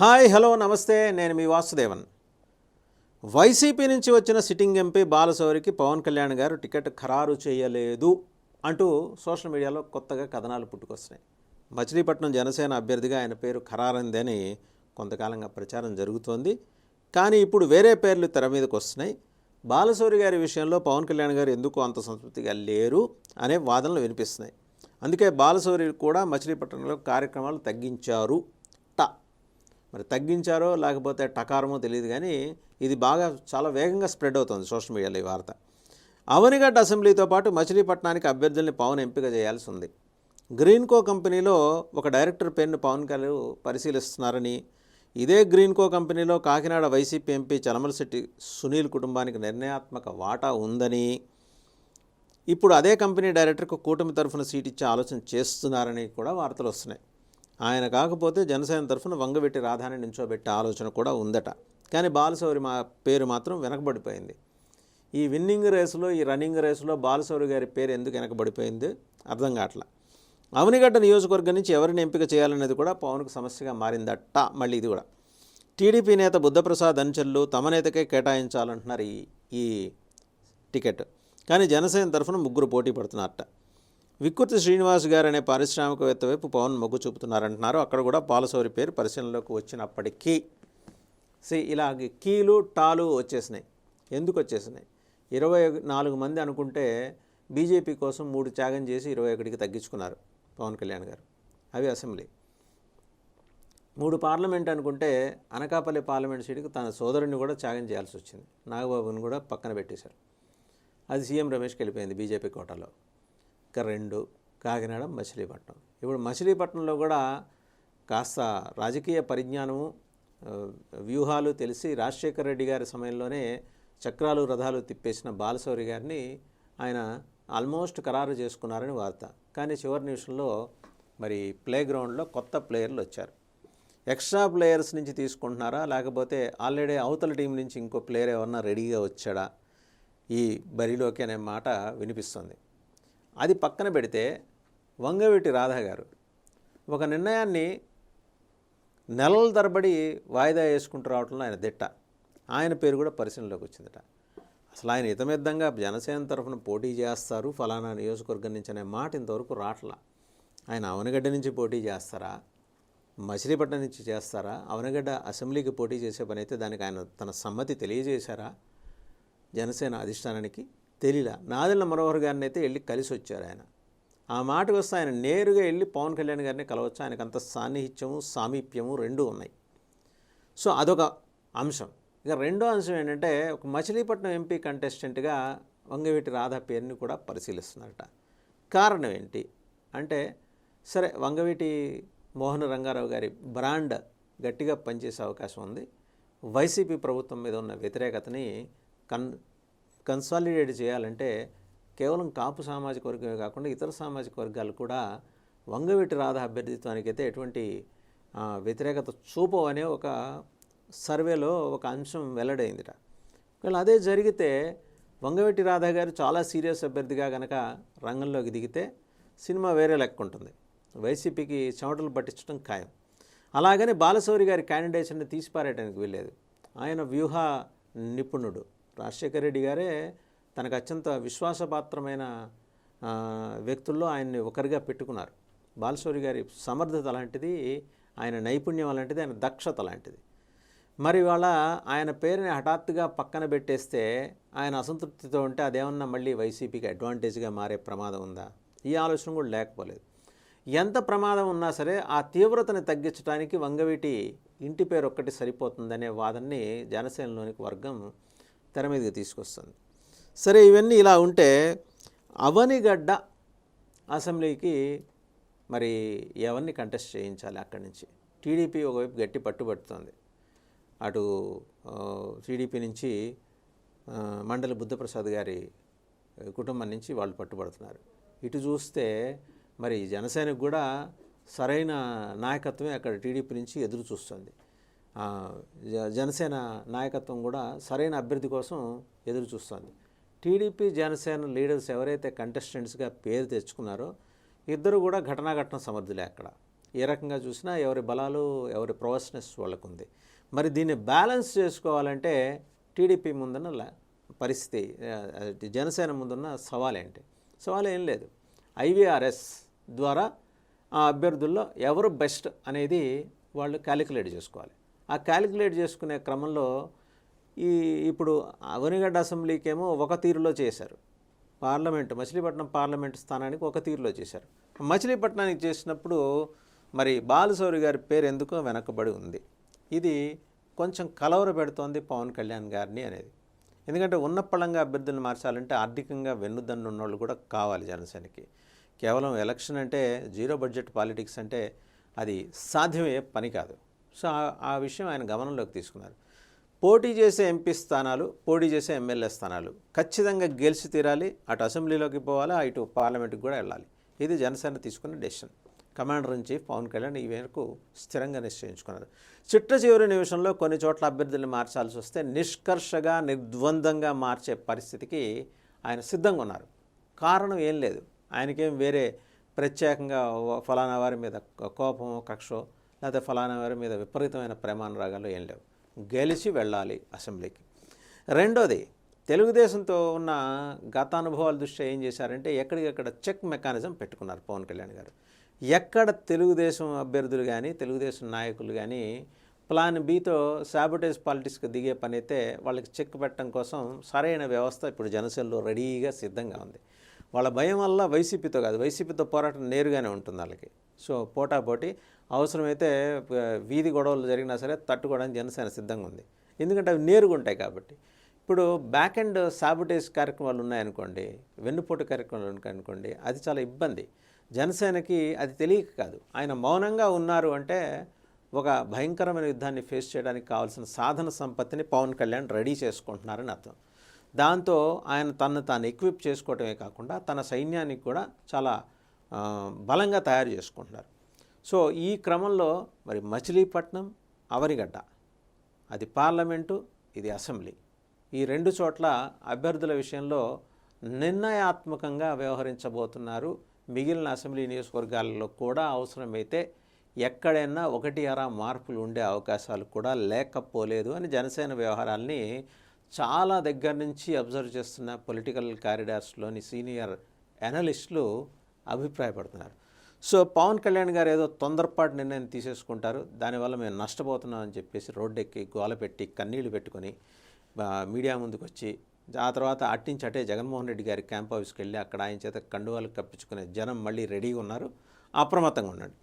Hi hello నమస్తే. నేను మీ Vasudevan. YCP నుంచి వచ్చిన సిట్టింగ్ ఎంపీ బాలశౌరికి పవన్ కళ్యాణ్ గారు టికెట్ ఖరారు చేయలేదు అంటూ సోషల్ మీడియాలో కొత్తగా కథనాలు పుట్టుకొస్తున్నాయి. మచిలీపట్నం జనసేన అభ్యర్థిగా ఆయన పేరు ఖరారైందని కొంతకాలంగా ప్రచారం జరుగుతోంది. కానీ ఇప్పుడు వేరే పేర్లు తెర మీదకి వస్తున్నాయి. బాలశౌరి గారి విషయంలో పవన్ కళ్యాణ్ గారు ఎందుకు అంత సంతృప్తిగా లేరు అనే వాదనలు వినిపిస్తున్నాయి. అందుకే బాలశౌరి కూడా మచిలీపట్నంలో కార్యక్రమాలు తగ్గించారు. మరి తగ్గించారో లేకపోతే టకారమో తెలియదు కానీ ఇది బాగా చాలా వేగంగా స్ప్రెడ్ అవుతుంది సోషల్ మీడియాలో ఈ వార్త. అవనిగడ్డ అసెంబ్లీతో పాటు మచిలీపట్నానికి అభ్యర్థుల్ని పవన్ ఎంపిక చేయాల్సి ఉంది. గ్రీన్కో కంపెనీలో ఒక డైరెక్టర్ పేరును పవన్ కళ్యాణ్ పరిశీలిస్తున్నారని ఇదే గ్రీన్కో కంపెనీలో కాకినాడ వైసీపీ ఎంపీ చలమలశెట్టి సునీల్ కుటుంబానికి నిర్ణయాత్మక వాటా ఉందని ఇప్పుడు అదే కంపెనీ డైరెక్టర్కు కూటమి తరఫున సీట్ ఇచ్చే ఆలోచన చేస్తున్నారని కూడా వార్తలు వస్తున్నాయి. ఆయన కాకపోతే జనసేన తరఫున వంగవెట్టి రాధాని నించోబెట్టే ఆలోచన కూడా ఉందట. కానీ బాలశౌరి మా పేరు మాత్రం వెనకబడిపోయింది. ఈ విన్నింగ్ రేసులో ఈ రన్నింగ్ రేసులో బాలశౌరి గారి పేరు ఎందుకు వెనకబడిపోయింది? అర్థం కావట్లా. అవనిగడ్డ నియోజకవర్గం నుంచి ఎవరిని ఎంపిక చేయాలనేది కూడా పవన్కు సమస్యగా మారిందట మళ్ళీ ఇది కూడా. టీడీపీ నేత బుద్ధప్రసాద్ అనుచరులు తమ నేతకే కేటాయించాలంటున్నారు ఈ ఈ టికెట్. కానీ జనసేన తరఫున ముగ్గురు పోటీ పడుతున్నారట. వికృతి శ్రీనివాస్ గారు అనే పారిశ్రామికవేత్త వైపు పవన్ మొగ్గు చూపుతున్నారంటున్నారు. అక్కడ కూడా పాలసౌరి పేరు పరిశీలనలోకి వచ్చినప్పటికీ. సి ఇలా కీలు టాలు వచ్చేసినాయి. ఎందుకు వచ్చేసినాయి? ఇరవై నాలుగు మంది అనుకుంటే బీజేపీ కోసం మూడు త్యాగం చేసి ఇరవై ఒకటికి తగ్గించుకున్నారు పవన్ కళ్యాణ్ గారు. అవి అసెంబ్లీ. మూడు పార్లమెంట్ అనుకుంటే అనకాపల్లి పార్లమెంట్ సీటుకు తన సోదరుని కూడా త్యాగం చేయాల్సి వచ్చింది. నాగబాబుని కూడా పక్కన పెట్టేశారు. అది సీఎం రమేష్కి వెళ్ళిపోయింది బీజేపీ కోటాలో. ఇంకా రెండు కాకినాడ మచిలీపట్నం. ఇప్పుడు మచిలీపట్నంలో కూడా కాస్త రాజకీయ పరిజ్ఞానము వ్యూహాలు తెలిసి రాజశేఖర రెడ్డి గారి సమయంలోనే చక్రాలు రథాలు తిప్పేసిన బాలశౌరి గారిని ఆయన ఆల్మోస్ట్ ఖరారు చేసుకున్నారని వార్త. కానీ చివరి నిమిషంలో మరి ప్లే గ్రౌండ్లో కొత్త ప్లేయర్లు వచ్చారు. ఎక్స్ట్రా ప్లేయర్స్ నుంచి తీసుకుంటున్నారా? లేకపోతే ఆల్రెడీ అవతల టీం నుంచి ఇంకో ప్లేయర్ ఏమన్నా రెడీగా వచ్చాడా? ఈ బరిలోకి అనే మాట వినిపిస్తుంది. అది పక్కన పెడితే వంగవీటి రాధా గారు ఒక నిర్ణయాన్ని నెలల తరబడి వాయిదా వేసుకుంటూ రావడంలో ఆయన దిట్ట. ఆయన పేరు కూడా పరిశీలనలోకి వచ్చిందట. అసలు ఆయన హితమిద్దంగా జనసేన తరఫున పోటీ చేస్తారు ఫలానా నియోజకవర్గం నుంచి అనే మాట ఇంతవరకు రావట్లా ఆయన అవనగడ్డ నుంచి పోటీ చేస్తారా? మచిలీపట్నం నుంచి చేస్తారా? అవనగడ్డ అసెంబ్లీకి పోటీ చేసే పని అయితే దానికి ఆయన తన సమ్మతి తెలియజేశారా? జనసేన అధిష్టానానికి తెలియలా నాదెళ్ళ మనోహర్ గారిని అయితే వెళ్ళి కలిసి వచ్చారు ఆయన. ఆ మాటకు వస్తే ఆయన నేరుగా వెళ్ళి పవన్ కళ్యాణ్ గారిని కలవచ్చు. ఆయనకు అంత సాన్నిహిత్యము సామీప్యము రెండూ ఉన్నాయి. సో అదొక అంశం. ఇక రెండో అంశం ఏంటంటే ఒక మచిలీపట్నం ఎంపీ కంటెస్టెంట్గా వంగవీటి రాధా పేరుని కూడా పరిశీలిస్తున్నారట. కారణం ఏంటి? అంటే సరే వంగవీటి మోహన రంగారావు గారి బ్రాండ్ గట్టిగా పనిచేసే అవకాశం ఉంది. వైసీపీ ప్రభుత్వం మీద ఉన్న వ్యతిరేకతని కన్ కన్సాలిడేట్ చేయాలంటే కేవలం కాపు సామాజిక వర్గమే కాకుండా ఇతర సామాజిక వర్గాలు కూడా వంగవీటి రాధ అభ్యర్థిత్వానికి అయితే ఎటువంటి వ్యతిరేకత చూపు అనే ఒక సర్వేలో ఒక అంశం వెల్లడైందిట. ఒకవేళ అదే జరిగితే వంగవీటి రాధా గారు చాలా సీరియస్ అభ్యర్థిగా కనుక రంగంలోకి దిగితే సినిమా వేరే లెక్క ఉంటుంది. వైసీపీకి చెమటలు పట్టించడం ఖాయం. అలాగని బాలశౌరి గారి క్యాండిడేషన్ని తీసిపారేయడానికి వీల్లేదు. ఆయన వ్యూహ నిపుణుడు. రాజశేఖర రెడ్డి గారే తనకు అత్యంత విశ్వాసపాత్రమైన వ్యక్తుల్లో ఆయన్ని ఒకరిగా పెట్టుకున్నారు. బాలశౌరి గారి సమర్థత లాంటిది ఆయన నైపుణ్యం అలాంటిది ఆయన దక్షత లాంటిది. మరి ఇవాళ ఆయన పేరుని హఠాత్తుగా పక్కన పెట్టేస్తే ఆయన అసంతృప్తితో ఉంటే అదేమన్నా మళ్ళీ వైసీపీకి అడ్వాంటేజ్గా మారే ప్రమాదం ఉందా? ఈ ఆలోచన కూడా లేకపోలేదు. ఎంత ప్రమాదం ఉన్నా సరే ఆ తీవ్రతని తగ్గించడానికి వంగవీటి ఇంటి పేరు ఒక్కటి సరిపోతుందనే వాదనని జనసేనలోనికి వర్గం తెర మీదకి తీసుకొస్తుంది. సరే ఇవన్నీ ఇలా ఉంటే అవనిగడ్డ అసెంబ్లీకి మరి ఎవరిని కంటెస్ట్ చేయించాలి అక్కడి నుంచి? టీడీపీ ఒకవైపు గట్టి పట్టుబడుతుంది అటు టీడీపీ నుంచి మండలి బుద్ధప్రసాద్ గారి కుటుంబం నుంచి వాళ్ళు పట్టుబడుతున్నారు. ఇటు చూస్తే మరి జనసేనకు కూడా సరైన నాయకత్వమే అక్కడ టీడీపీ నుంచి ఎదురు చూస్తుంది. జనసేన నాయకత్వం కూడా సరైన అభ్యర్థి కోసం ఎదురు చూస్తుంది. టీడీపీ జనసేన లీడర్స్ ఎవరైతే కంటెస్టెంట్స్గా పేరు తెచ్చుకున్నారో ఇద్దరు కూడా ఘటనాఘటన సమర్థులే అక్కడ. ఏ రకంగా చూసినా ఎవరి బలాలు ఎవరి ప్రొఫెషనెస్ వాళ్ళకు ఉంది మరి దీన్ని బ్యాలెన్స్ చేసుకోవాలంటే టీడీపీ ముందున్న ల- పరిస్థితి జనసేన ముందున్న సవాల్ ఏంటి సవాల్ ఏం లేదు. ఐవీఆర్ఎస్ ద్వారా ఆ అభ్యర్థుల్లో ఎవరు బెస్ట్ అనేది వాళ్ళు క్యాలిక్యులేట్ చేసుకోవాలి. ఆ క్యాలిక్యులేట్ చేసుకునే క్రమంలో ఈ ఇప్పుడు అవనిగడ్డ అసెంబ్లీకేమో ఒక తీరులో చేశారు. పార్లమెంట్ మచిలీపట్నం పార్లమెంట్ స్థానానికి ఒక తీరులో చేశారు. మచిలీపట్నానికి చేసినప్పుడు మరి బాలశౌరి గారి పేరు ఎందుకో వెనకబడి ఉంది. ఇది కొంచెం కలవర పెడుతోంది పవన్ కళ్యాణ్ గారిని అనేది. ఎందుకంటే ఉన్న పళంగా అభ్యర్థులను మార్చాలంటే ఆర్థికంగా వెన్నుదన్ను ఉన్నోళ్ళు కూడా కావాలి జనసేనకి. కేవలం ఎలక్షన్ అంటే జీరో బడ్జెట్ పాలిటిక్స్ అంటే అది సాధ్యమయ్యే పని కాదు. సో ఆ- విషయం ఆయన గమనంలోకి తీసుకున్నారు. పోటీ చేసే ఎంపీ స్థానాలు పోటీ చేసే ఎమ్మెల్యే స్థానాలు ఖచ్చితంగా గెలిచి తీరాలి అటు అసెంబ్లీలోకి పోవాలి ఇటు పార్లమెంట్కి కూడా వెళ్ళాలి. ఇది జనసేన తీసుకున్న decision. Commander in chief Pawan Kalyan ఈ మేరకు స్థిరంగా నిశ్చయించుకున్నారు. చిట్ట చివరి నిమిషంలో కొన్ని చోట్ల అభ్యర్థులను మార్చాల్సి వస్తే నిష్కర్షగా నిర్ద్వందంగా మార్చే పరిస్థితికి ఆయన సిద్ధంగా ఉన్నారు. కారణం ఏం లేదు. ఆయనకేం వేరే ప్రత్యేకంగా ఫలానా వారి మీద కోపమో కక్షో లేకపోతే ఫలానా వారి మీద విపరీతమైన ప్రేమానురాగాలు ఏం లేవు. గెలిచి వెళ్ళాలి అసెంబ్లీకి. రెండోది తెలుగుదేశంతో ఉన్న గతానుభవాల దృష్ట్యా ఏం చేశారంటే ఎక్కడికక్కడ చెక్ మెకానిజం పెట్టుకున్నారు పవన్ కళ్యాణ్ గారు. ఎక్కడ తెలుగుదేశం అభ్యర్థులు కానీ తెలుగుదేశం నాయకులు కానీ ప్లాన్ బితో శాబటేజ్ పాలిటిక్స్కి దిగే పని అయితే వాళ్ళకి చెక్ పెట్టడం కోసం సరైన వ్యవస్థ ఇప్పుడు జనసేనలో రెడీగా సిద్ధంగా ఉంది. వాళ్ళ భయం వల్ల వైసీపీతో కాదు వైసీపీతో పోరాటం నేరుగానే ఉంటుంది వాళ్ళకి. సో పోటాపోటీ అవసరమైతే వీధి గొడవలు జరిగినా సరే తట్టుకోవడానికి జనసేన సిద్ధంగా ఉంది. ఎందుకంటే అవి నేరుగా ఉంటాయి కాబట్టి. ఇప్పుడు బ్యాక్ అండ్ సాబటేజ్ కార్యక్రమాలు ఉన్నాయనుకోండి వెన్నుపోటు కార్యక్రమాలు అనుకోండి అది చాలా ఇబ్బంది. జనసేనకి అది తెలియక కాదు. ఆయన మౌనంగా ఉన్నారు అంటే ఒక భయంకరమైన యుద్ధాన్ని ఫేస్ చేయడానికి కావాల్సిన సాధన సంపత్తిని పవన్ కళ్యాణ్ రెడీ చేసుకుంటున్నారని అర్థం. దాంతో ఆయన తను తాను ఎక్విప్ చేసుకోవటమే కాకుండా తన సైన్యానికి కూడా చాలా బలంగా తయారు చేసుకుంటున్నారు. సో ఈ క్రమంలో మరి మచిలీపట్నం అవనిగడ్డ అది పార్లమెంటు ఇది అసెంబ్లీ. ఈ రెండు చోట్ల అభ్యర్థుల విషయంలో నిర్ణయాత్మకంగా వ్యవహరించబోతున్నారు. మిగిలిన అసెంబ్లీ నియోజకవర్గాలలో కూడా అవసరమైతే ఎక్కడైనా ఒకటి అరా మార్పులు ఉండే అవకాశాలు కూడా లేకపోలేదు అని జనసేన వ్యవహారాల్ని చాలా దగ్గర నుంచి అబ్జర్వ్ చేస్తున్న పొలిటికల్ కారిడార్స్లోని సీనియర్ అనలిస్టులు అభిప్రాయపడుతున్నారు. సో పవన్ కళ్యాణ్ గారు ఏదో తొందరపాటు నిర్ణయం తీసేసుకుంటారు. దానివల్ల మేము నష్టపోతున్నాం అని చెప్పేసి రోడ్డెక్కి గోల పెట్టి కన్నీళ్ళు పెట్టుకొని మీడియా ముందుకు వచ్చి ఆ తర్వాత అట్టించి అటే జగన్మోహన్ రెడ్డి గారి క్యాంప్ ఆఫీస్కి వెళ్ళి అక్కడ ఆయన చేత కండువాలు కప్పించుకునే జనం మళ్ళీ రెడీగా ఉన్నారు. అప్రమత్తంగా ఉండండి.